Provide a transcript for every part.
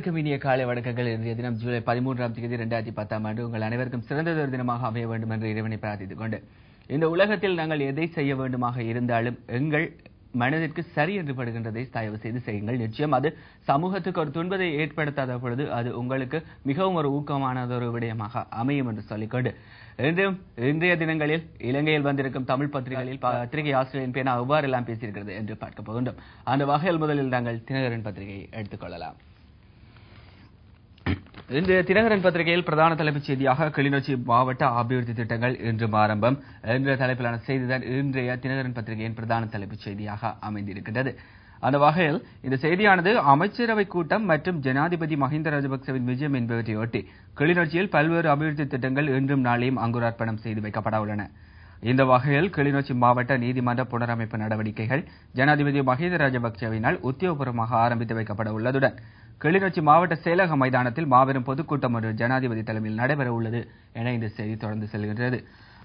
அனைவருக்கும் இனிய காலை வணக்கங்கள். இன்றைய தினம் ஜூலை பதிமூன்றாம் தேதி இரண்டாயிரத்தி பத்தாம் ஆண்டு உங்கள் அனைவருக்கும் சிறந்ததொரு தினமாக அமைய வேண்டும் என்று இறைவனை பிரார்த்தித்துக் கொண்டு இந்த உலகத்தில் நாங்கள் எதை செய்ய வேண்டுமாக இருந்தாலும் எங்கள் மனதிற்கு சரி என்று படுகின்றதை தயவு செய்து செய்யுங்கள். நிச்சயம் அது சமூகத்துக்கு ஒரு துன்பத்தை ஏற்படுத்தாத பொழுது அது உங்களுக்கு மிகவும் ஒரு ஊக்கமானது ஒரு விடயமாக அமையும் என்று சொல்லிக்கொண்டு இன்றும் இன்றைய தினங்களில் இலங்கையில் வந்திருக்கும் தமிழ் பத்திரிகைகளில் பத்திரிகை ஆசிரியரின் பேனா எவ்வாறு எல்லாம் பேசியிருக்கிறது என்று பார்க்க போகின்றோம். அந்த வகையில் முதலில் நாங்கள் தினகரன் பத்திரிகையை எடுத்துக்கொள்ளலாம் இன்று தினகரன் பத்திரிகையில் பிரதான தலைப்புச் செய்தியாக கிளிநொச்சி மாவட்ட அபிவிருத்தி திட்டங்கள் இன்றும் ஆரம்பம். என்ற தலைப்பிலான செய்திதான் இன்றைய தினகரன் பத்திரிகையின் பிரதான தலைப்புச் செய்தியாக அமைந்திருக்கின்றது. அந்த வகையில் இந்த செய்தியானது அமைச்சரவை கூட்டம் மற்றும் ஜனாதிபதி மஹிந்த ராஜபக்சவின் விஜயம் என்பவற்றையொட்டி கிளிநொச்சியில் பல்வேறு அபிவிருத்தி திட்டங்கள் இன்றும் நாளையும் அங்குரார்ப்பணம் செய்து வைக்கப்பட உள்ளன. இந்த வகையில் கிளிநொச்சி மாவட்ட நீதிமன்ற புனரமைப்பு நடவடிக்கைகள் ஜனாதிபதி மஹிந்த ராஜபக்சவினால் உத்தியோகபூர்வமாக ஆரம்பித்து வைக்கப்பட உள்ளதுடன் கிளிநொச்சி மாவட்ட செயலக மைதானத்தில் மாபெரும் பொதுக்கூட்டம் ஒன்று ஜனாதிபதி தலைமையில் நடைபெற உள்ளது என இந்த செய்தி தொடர்ந்து செல்கின்றது.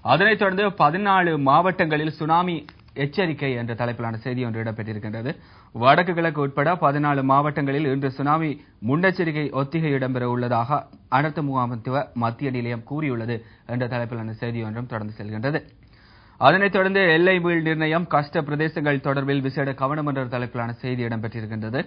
அதனைத் தொடர்ந்து பதினாலு மாவட்டங்களில் சுனாமி எச்சரிக்கை என்ற தலைப்பிலான செய்தி ஒன்று இடம்பெற்றிருக்கின்றது. வடக்கு கிழக்கு உட்பட பதினாலு மாவட்டங்களில் இன்று சுனாமி முன்னெச்சரிக்கை ஒத்திகை இடம்பெற உள்ளதாக அனர்த்த முகாமத்துவ மத்திய நிலையம் கூறியுள்ளது என்ற தலைப்பிலான செய்தி ஒன்றும் தொடர்ந்து செல்கின்றது. அதனைத் தொடர்ந்து எல்லை மீள் நிர்ணயம் கஷ்ட பிரதேசங்கள் தொடர்பில் விசேட கவனம் என்ற தலைப்பிலான செய்தி இடம்பெற்றிருக்கின்றது.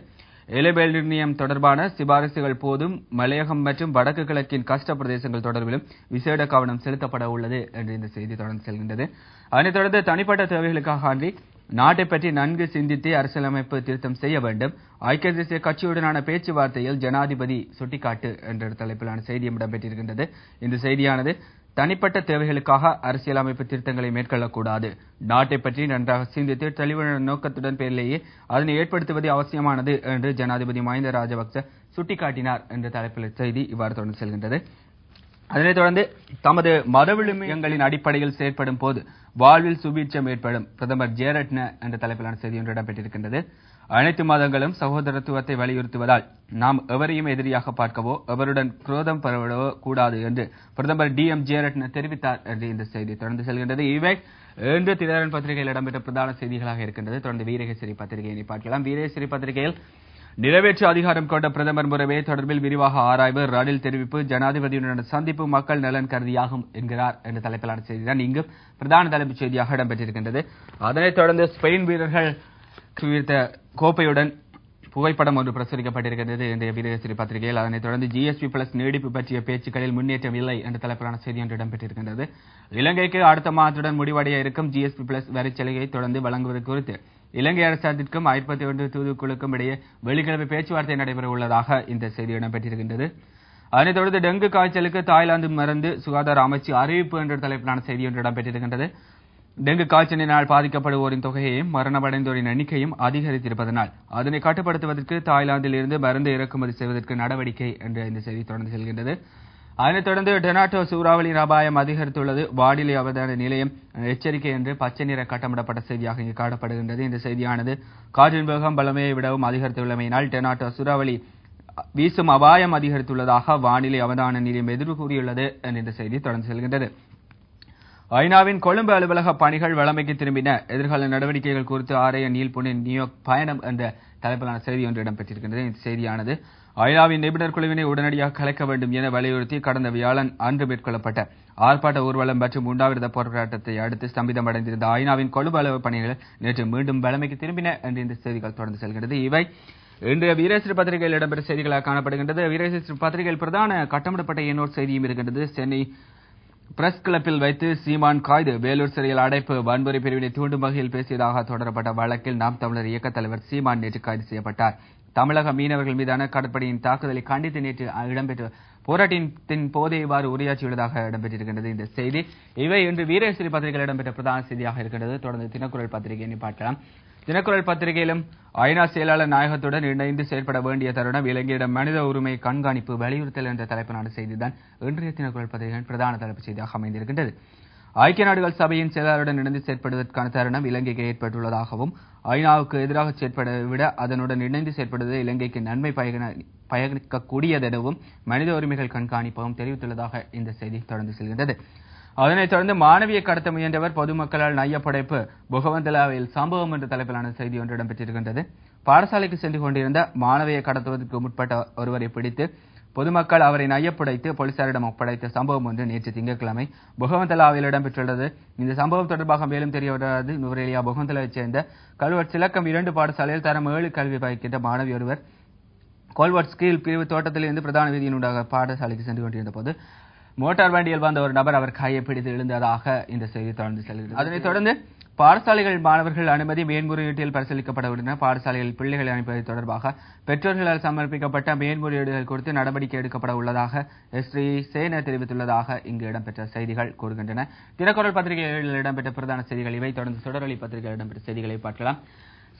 எல்லைமேல் நிர்ணயம் தொடர்பான சிபாரிசுகள் போதும் மலையகம் மற்றும் வடக்கு கிழக்கின் கஷ்ட பிரதேசங்கள் தொடர்பிலும் விசேட கவனம் செலுத்தப்பட உள்ளது என்று இந்த செய்தி தொடர்ந்து செல்கின்றது. அதனைத் தொடர்ந்து தனிப்பட்ட தேவைகளுக்காக அன்றி நாட்டை பற்றி நன்கு சிந்தித்து அரசியலமைப்பு திருத்தம் செய்ய வேண்டும். ஐக்கிய தேசிய கட்சியுடனான பேச்சுவார்த்தையில் ஜனாதிபதி சுட்டிக்காட்டு என்ற தலைப்பிலான செய்தியும் இடம்பெற்றிருக்கின்றது இந்த செய்தியானது தனிப்பட்ட தேவைகளுக்காக அரசியலமைப்பு திருத்தங்களை மேற்கொள்ளக்கூடாது. நாட்டை பற்றி நன்றாக சிந்தித்து தெளிவான நோக்கத்துடன் பேரிலேயே அதனை ஏற்படுத்துவது அவசியமானது என்று ஜனாதிபதி மஹிந்த ராஜபக்ச சுட்டிக்காட்டினார் என்ற தலைப்பில் செய்தி இவ்வாறு தொடர்ந்து செல்கின்றது. அதனைத் தொடர்ந்து தமது மதவிழுமியங்களின் அடிப்படையில் செயற்படும் போது வாழ்வில் சுபீட்சம் ஏற்படும் பிரதமர் ஜெயரட்ன என்ற தலைப்பிலான செய்தி ஒன்று இடம்பெற்றிருக்கின்றது. அனைத்து மதங்களும் சகோதரத்துவத்தை வலியுறுத்துவதால் நாம் எவரையும் எதிரியாக பார்க்கவோ எவருடன் குரோதம் பரவடவோ கூடாது என்று பிரதமர் டி எம் ஜெயரட்ன தெரிவித்தார் என்று இந்த செய்தி தொடர்ந்து செல்கின்றது. இவை இன்று தினகரன் பத்திரிகையில் இடம்பெற்ற பிரதான செய்திகளாக இருக்கின்றது. தொடர்ந்து வீரகேசரி பத்திரிகையை பார்க்கலாம். வீரகேசரி பத்திரிகையில் நிறைவேற்று அதிகாரம் கொண்ட பிரதமர் முறையே தொடர்பில் விரிவாக ஆராய்வு ரணில் தெரிவிப்பு ஜனாதிபதியுடன் சந்திப்பு மக்கள் நலன் கருதியாகும் என்கிறார் என்ற தலைப்பிலான செய்திதான் இங்கு பிரதான தலைப்புச் செய்தியாக இடம்பெற்றிருக்கின்றது. அதனைத் தொடர்ந்து ஸ்பெயின் வீரர்கள் குவித்த கோப்பையுடன் புகைப்படம் ஒன்று பிரசுரிக்கப்பட்டிருக்கிறது. இன்றைய வீரகேசரி பத்திரிகையில் அதனைத் தொடர்ந்து ஜிஎஸ்பி பிளஸ் நீடிப்பு பற்றிய பேச்சுக்களில் முன்னேற்றம் இல்லை என்ற தலைப்பிலான செய்தி ஒன்று இடம்பெற்றிருக்கின்றது. இலங்கைக்கு அடுத்த மாதத்துடன் முடிவடைய இருக்கும் ஜிஎஸ்பி பிளஸ் வரிச்சலுகையை தொடர்ந்து வழங்குவது குறித்து இலங்கை அரசாங்கத்திற்கும் ஐம்பத்தி ஒன்று தூதுக்குழுக்கும் இடையே வெள்ளிக்கிழமை பேச்சுவார்த்தை நடைபெற உள்ளதாக இந்த செய்தி இடம்பெற்றிருக்கின்றது. அதனைத் தொடர்ந்து டெங்கு காய்ச்சலுக்கு தாய்லாந்து மருந்து சுகாதார அமைச்சு அறிவிப்பு என்ற தலைப்பிலான செய்தி ஒன்று இடம்பெற்றிருக்கின்றது. டெங்கு காய்ச்சலினால் பாதிக்கப்படுவோரின் தொகையையும் மரணமடைந்தோரின் எண்ணிக்கையும் அதிகரித்திருப்பதனால் அதனை கட்டுப்படுத்துவதற்கு தாய்லாந்தில் இருந்து மருந்து இறக்குமதி செய்வதற்கு நடவடிக்கை என்ற இந்த செய்தி தொடர்ந்து செல்கின்றது. அதனைத் தொடர்ந்து டொனாட்டோ சூறாவளியின் அபாயம் அதிகரித்துள்ளது. வானிலை அவதான நிலையம் எச்சரிக்கை என்று பச்சை நிற கட்டமிடப்பட்ட செய்தியாக இங்கு காணப்படுகின்றது. இந்த செய்தியானது காற்றின் வேகம் பலமையை விடவும் அதிகரித்துள்ளமையினால் டொனாட்டோ சூறாவளி வீசும் அபாயம் அதிகரித்துள்ளதாக வானிலை அவதான நிலையம் எதிர்வு கூறியுள்ளது என்ற இந்த செய்தி தொடர்ந்து செல்கின்றது. ஐநாவின் கொழும்பு அலுவலக பணிகள் வளமைக்கு திரும்பின. எதிர்கால நடவடிக்கைகள் குறித்து ஆரைய நீல் நீல்புனின் நியூயார்க் பயணம் என்ற தலைப்பிலான செய்தி ஒன்று இடம்பெற்றிருக்கின்றது. இந்த செய்தியானது ஐநாவின் நிபுணர் குழுவினை உடனடியாக கலைக்க வேண்டும் என வலியுறுத்தி கடந்த வியாழன் அன்று மேற்கொள்ளப்பட்ட ஆர்ப்பாட்ட ஊர்வலம் மற்றும் உண்டாவிரத போராட்டத்தை அடுத்து ஸ்தம்பிதமடைந்திருந்த ஐநாவின் கொழும்பு அலுவலக பணிகள் நேற்று மீண்டும் வளமைக்கு திரும்பின என்று இந்த செய்திகள் தொடர்ந்து செல்கிறது இவை இன்றைய வீரேஸ்வரி பத்திரிகையில் இடம்பெற்ற செய்திகளாக காணப்படுகின்றது. வீரேஸ்வரி பத்திரிகையில் பிரதான கட்டமிடப்பட்ட இன்னொரு செய்தியும் இருக்கின்றது. சென்னை பிரஸ் கிளப்பில் வைத்து சீமான் காய்து. வேலூர் சிறையில் அடைப்பு. வன்முறை பிரிவினை தூண்டும் வகையில் பேசியதாக தொடரப்பட்ட வழக்கில் நாம் தமிழர் இயக்க தலைவர் சீமான் நேற்று கைது செய்யப்பட்டார். தமிழக மீனவர்கள் மீதான கடற்படையின் தாக்குதலை கண்டித்து நேற்று இடம்பெற்ற போராட்டத்தின் போதே இவ்வாறு உரையாற்றியுள்ளதாக இடம்பெற்றிருக்கின்றது இந்த செய்தி. இவை இன்று வீரேஸ்வரி பத்திரிகையில் இடம்பெற்ற பிரதான செய்தியாக இருக்கின்றது. தொடர்ந்து தினக்குரல் பத்திரிகையை பார்க்கலாம். தினக்குரல் பத்திரிகையிலும் ஐநா செயலாளர் நாயகத்துடன் இணைந்து செயற்பட வேண்டிய தருணம் இலங்கையிடம் மனித உரிமை கண்காணிப்பு வலியுறுத்தல் என்ற தலைப்பிலான செய்திதான் இன்றைய தினக்குரல் பத்திரிகையின் பிரதான தலைப்பு செய்தியாக அமைந்திருக்கின்றது. ஐக்கிய நாடுகள் சபையின் செயலாளருடன் இணைந்து செயற்படுவதற்கான தருணம் இலங்கைக்கு ஏற்பட்டுள்ளதாகவும் ஐநாவுக்கு எதிராக செயற்பட விட அதனுடன் இணைந்து செயற்படுவது இலங்கைக்கு நன்மை பயணிக்கக்கூடியதெனவும் மனித உரிமைகள் கண்காணிப்பகம் தெரிவித்துள்ளதாக இந்த செய்தி தொடர்ந்து செல்கின்றது. அதனைத் தொடர்ந்து மாணவியை கடத்த முயன்றவர் பொதுமக்களால் நையப்படைப்பு புகவந்தலாவில் சம்பவம் என்ற தலைப்பிலான செய்தி ஒன்று இடம்பெற்றிருக்கின்றது பாடசாலைக்கு சென்று கொண்டிருந்த மாணவியை கடத்துவதற்கு முற்பட்ட ஒருவரை பிடித்து பொதுமக்கள் அவரை நையப்படைத்து போலீசாரிடம் ஒப்படைத்த சம்பவம் ஒன்று நேற்று திங்கட்கிழமை புகவந்தலாவில் இடம்பெற்றுள்ளது. இந்த சம்பவம் தொடர்பாக மேலும் தெரிய வருவது நுவரேலியா புகவந்தலாவைச் சேர்ந்த கல்வெட் சிலக்கம் இரண்டு பாடசாலையில் தரம் ஏழு கல்வி பயிக்கின்ற மாணவி ஒருவர் கோல்வர்ட் ஸ்கீல் பிரிவு தோட்டத்திலிருந்து பிரதான வீதியினூடாக பாடசாலைக்கு சென்று கொண்டிருந்த போது மோட்டார் வண்டியில் வந்த ஒரு நபர் அவர் கையை பிடித்து எழுந்ததாக இந்த செய்தி தொடர்ந்து செல்கிறது. அதனைத் தொடர்ந்து பாடசாலைகள் மாணவர்கள் அனுமதி மேன்முறையீட்டில் பரிசீலிக்கப்படவுள்ளன பாடசாலைகளில் பிள்ளைகளை அனுப்புவது தொடர்பாக பெற்றோர்களால் சமர்ப்பிக்கப்பட்ட மேன்முறையீடுகள் குறித்து நடவடிக்கை எடுக்கப்பட உள்ளதாக ஸ்ரீ சேன தெரிவித்துள்ளதாக இங்கு இடம்பெற்ற செய்திகள் கூறுகின்றன. தினக்குரல் பத்திரிகைகளில் இடம்பெற்ற பிரதான செய்திகள் இவை. தொடர்ந்து சுடரொலி பத்திரிகையில் இடம்பெற்ற செய்திகளை பார்க்கலாம்.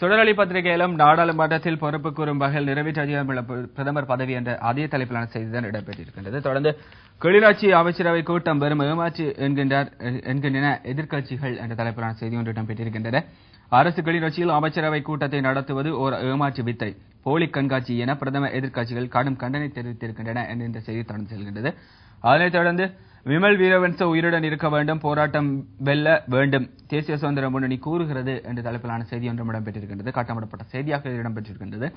சுடரொலி பத்திரிகையிலும் நாடாளுமன்றத்தில் பொறுப்பு கூறும் வகையில் நிறைவேற்றியுள்ள பிரதமர் பதவி என்ற அதே தலைப்பிலான செய்திதான் இடம்பெற்றிருக்கின்றது. தொடர்ந்து கிளிநொச்சி அமைச்சரவை கூட்டம் வெறும் ஏமாற்று என்கின்றார் என்கின்றன எதிர்க்கட்சிகள் என்ற தலைப்பிலான செய்தி ஒன்று இடம்பெற்றிருக்கின்றன அரசு கிளிநொச்சியில் அமைச்சரவை கூட்டத்தை நடத்துவது ஓர் ஏமாற்று வித்தை போலி கண்காட்சி என பிரதமர் எதிர்க்கட்சிகள் கடும் கண்டனை தெரிவித்திருக்கின்றன என்ற இந்த செய்தி தொடர்ந்து செல்கின்றது. அதனைத் தொடர்ந்து விமல் வீரவன்ச உயிருடன் இருக்க வேண்டும் போராட்டம் வெல்ல வேண்டும். தேசிய சுதந்திர முன்னணி கூறுகிறது என்ற தலைப்பிலான செய்தி ஒன்றும் இடம்பெற்றிருக்கின்றது காட்டப்படப்பட்ட செய்தியாக இடம்பெற்றிருக்கின்றது.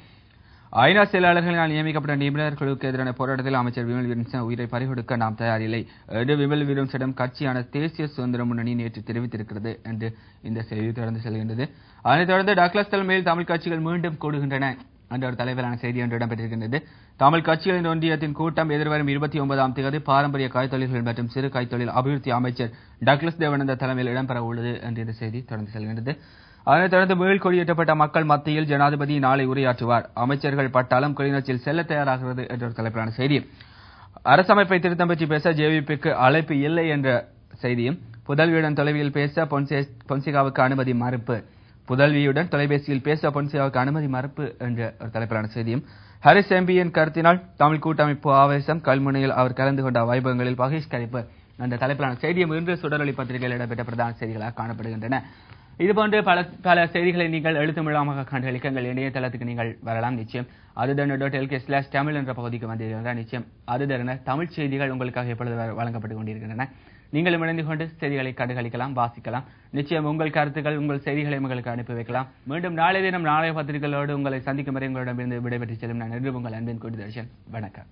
ஐநா செயலாளர்களால் நியமிக்கப்பட்ட நிபுணர் குழுவுக்கு எதிரான போராட்டத்தில் அமைச்சர் விமல் வீரன்சன் உயிரை பறிகொடுக்க நாம் தயாரில்லை என்று விமல் வீரன்சிடம் கட்சியான தேசிய சுதந்திர முன்னணி நேற்று தெரிவித்திருக்கிறது என்று இந்த செய்தி தொடர்ந்து செல்கின்றது. அதனைத் தொடர்ந்து டக்ளஸ் தலைமையில் தமிழ் கட்சிகள் மீண்டும் கூடுகின்றன. என்ற ஒரு தலைவரான செய்தி ஒன்று இடம்பெற்றிருக்கின்றது. தமிழ் கட்சிகளின் ஒன்றியத்தின் கூட்டம் எதிர்வரும் இருபத்தி ஒன்பதாம் தேதி பாரம்பரிய கைத்தொழில்கள் மற்றும் சிறு கைத்தொழில் அபிவிருத்தி அமைச்சர் டக்ளஸ் தேவானந்த தலைமையில் இடம்பெற உள்ளது என்ற இந்த செய்தி தொடர்ந்து செல்கின்றது. அதனைத் தொடர்ந்து மீள் கொடியேற்றப்பட்ட மக்கள் மத்தியில் ஜனாதிபதி நாளை உரையாற்றுவார். அமைச்சர்கள் பட்டாளம் கிளிநொச்சியில் செல்ல தயாராகிறது என்ற ஒரு தலைப்பிலான செய்தி. அரசமைப்பை திருத்தம் பற்றி பேச ஜேவிபிக்கு அழைப்பு இல்லை என்ற செய்தியும் புதல்வியுடன் தொலைவியில் பேச பொன்சேகாவுக்கு அனுமதி மறுப்பு. புதல்வியுடன் தொலைபேசியில் பேச பொன்சேகாவுக்கு அனுமதி மறுப்பு என்ற ஒரு தலைப்பிலான செய்தியும். ஹரிஸ் எம்பியின் கருத்தினால் தமிழ் கூட்டமைப்பு ஆவேசம் கல்முனையில் அவர் கலந்து கொண்ட வைபவங்களில் பகிஷ்கரிப்பு என்ற தலைப்பிலான செய்தியும் இன்று சுடரொலி பத்திரிகையில் இடம்பெற்ற பிரதான செய்திகளாக காணப்படுகின்றன. இதுபோன்று பல பல செய்திகளை நீங்கள் எழுத்து மூலமாக எங்கள் இணையதளத்துக்கு நீங்கள் வரலாம் நிச்சயம். அதுதன டாட் எல்கே ஸ்லாஷ் தமிழ் என்ற பகுதிக்கு வந்திருக்கின்றன நிச்சயம். அதுதன தமிழ் செய்திகள் உங்களுக்காக எப்பொழுது வழங்கப்பட்டுக் கொண்டிருக்கின்றன. நீங்களும் இணைந்து கொண்டு செய்திகளை கண்டுகளிக்கலாம் வாசிக்கலாம். நிச்சயம் உங்கள் கருத்துக்கள் உங்கள் செய்திகளை உங்களுக்கு அனுப்பி வைக்கலாம். மீண்டும் நாளை தினம் நாளைய பத்திரிகைகளோடு உங்களை சந்திக்கும் வரை உங்களிடம் இருந்து விடைபெற்று செல்லும் நான் என்று உங்கள் அன்பின் கொடி தர்ஷன் வணக்கம்.